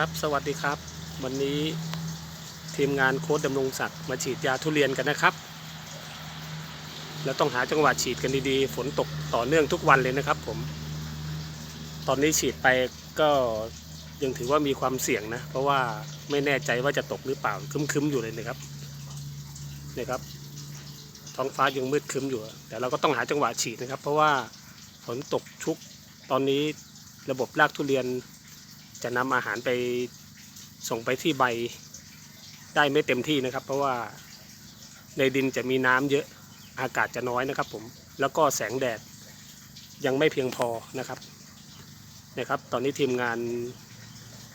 ครับสวัสดีครับ วันนี้ทีมงานโค้ดดำรงศักดิ์มาฉีดยาทุเรียนกันนะครับ แล้วต้องหาจังหวะฉีดกันดีๆ ฝนตกต่อเนื่องทุกวันเลยนะครับผม ตอนนี้ฉีดไปก็ยังถือว่ามีความเสี่ยงนะ เพราะว่าไม่แน่ใจว่าจะตกหรือเปล่าคึ้มๆอยู่เลยนะครับนี่ครับ ท้องฟ้ายังมืดคึ้มอยู่ แต่เราก็ต้องหาจังหวะฉีดนะครับ เพราะว่าฝนตกชุกตอนนี้ระบบรากทุเรียน จะนำอาหารไปส่งไปที่ใบได้ไม่เต็มที่นะครับ เพราะว่าในดินจะมีน้ำเยอะอากาศจะน้อยนะครับผมแล้วก็แสงแดดยังไม่เพียงพอนะครับนะครับ ตอนนี้ทีมงาน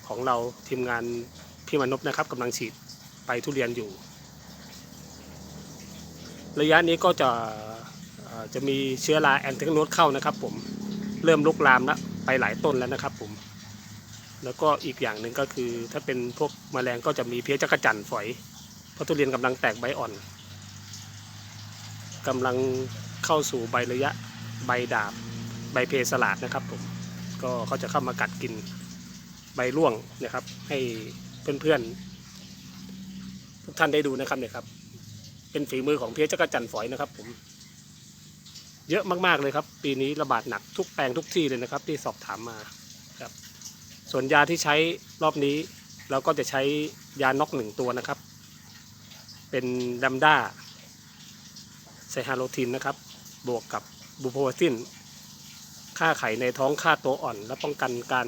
ของเราทีมงานพี่มนพนะครับกำลังฉีดไปทุเรียนอยู่ ระยะนี้ก็จะจะมีเชื้อราแอนเทคโนดเข้านะครับผมเริ่มลุกลามแล้วไปหลายต้นแล้วนะครับผม แล้วก็อีกอย่างหนึ่งก็คือ ถ้าเป็นพวกแมลงก็จะมีเพี้ยจักรจั่นฝอยเพราะทุเรียนกำลังแตกใบอ่อนกำลังเข้าสู่ใบระยะใบดาบ ใบเพสลาดนะครับผมก็เขาจะเข้ามากัดกินใบร่วงนะครับ ให้เพื่อนๆทุกท่านได้ดูนะครับเนี่ยครับ เป็นฝีมือของเพี้ยจักรจั่นฝอยนะครับผมเยอะมากๆเลยครับ ปีนี้ระบาดหนักทุกแปลงทุกที่เลยนะครับ ที่สอบถามมาครับ ส่วนยาที่ใช้รอบนี้ เราก็จะใช้ยาน็อกหนึ่งตัวนะครับ เป็นดัมด้าไซฮาโลทินนะครับ บวกกับบูโพวาซินฆ่าไข่ในท้องฆ่าตัวอ่อน และป้องกันการ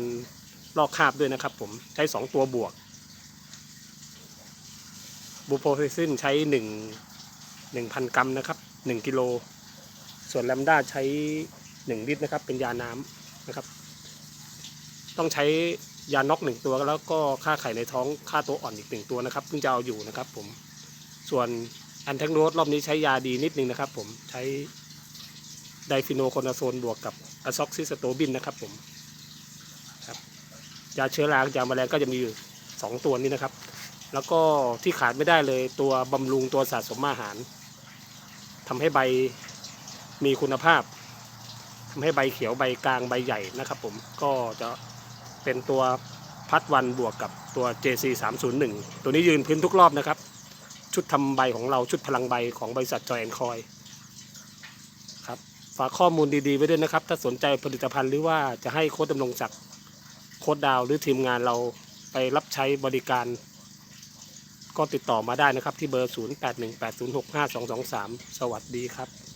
ลอกคราบด้วยนะครับ ผมใช้สองตัวบวกบูโพวาซินใช้หนึ่งหนึ่งพันกรัมนะครับหนึ่งกิโล ส่วนแลมด้าใช้หนึ่งลิตรนะครับ เป็นยาน้ำนะครับ ต้องใช้ยาน็อกหนึ่งตัวแล้วก็ค่าไข่ในท้องค่าตัวอ่อนอีกหนึ่งตัวนะครับเพิ่งจะเอาอยู่นะครับ ผมส่วนแอนแทกโนดรอบนี้ใช้ยาดีนิดนึงนะครับ ผมใช้ไดฟิโนโคนาโซนบวกกับอะซ็อกซิสโตบินนะครับ ผมครับยาเชื้อรายาแมลงก็จะมีอยู่สองตัวนี้นะครับ แล้วก็ที่ขาดไม่ได้เลยตัวบำรุงตัวสะสมอาหารทำให้ใบมีคุณภาพทำให้ใบเขียวใบกลางใบใหญ่นะครับ ผมก็จะ เป็นตัวพัดวันบวกกับตัว JC 3 0 1ตัวนี้ยืนพื้นทุกรอบนะครับ ชุดทำใบของเราชุดพลังใบของบริษัทจอยแอนคอยครับฝากข้อมูลดีๆ ไว้ด้วยนะครับ ถ้าสนใจผลิตภัณฑ์หรือว่าจะให้โค้ดดำรงศักดิ์โค้ดดาวหรือทีมงานเราไปรับใช้บริการ ก็ติดต่อมาได้นะครับที่เบอร์ 0818065223 สวัสดีครับ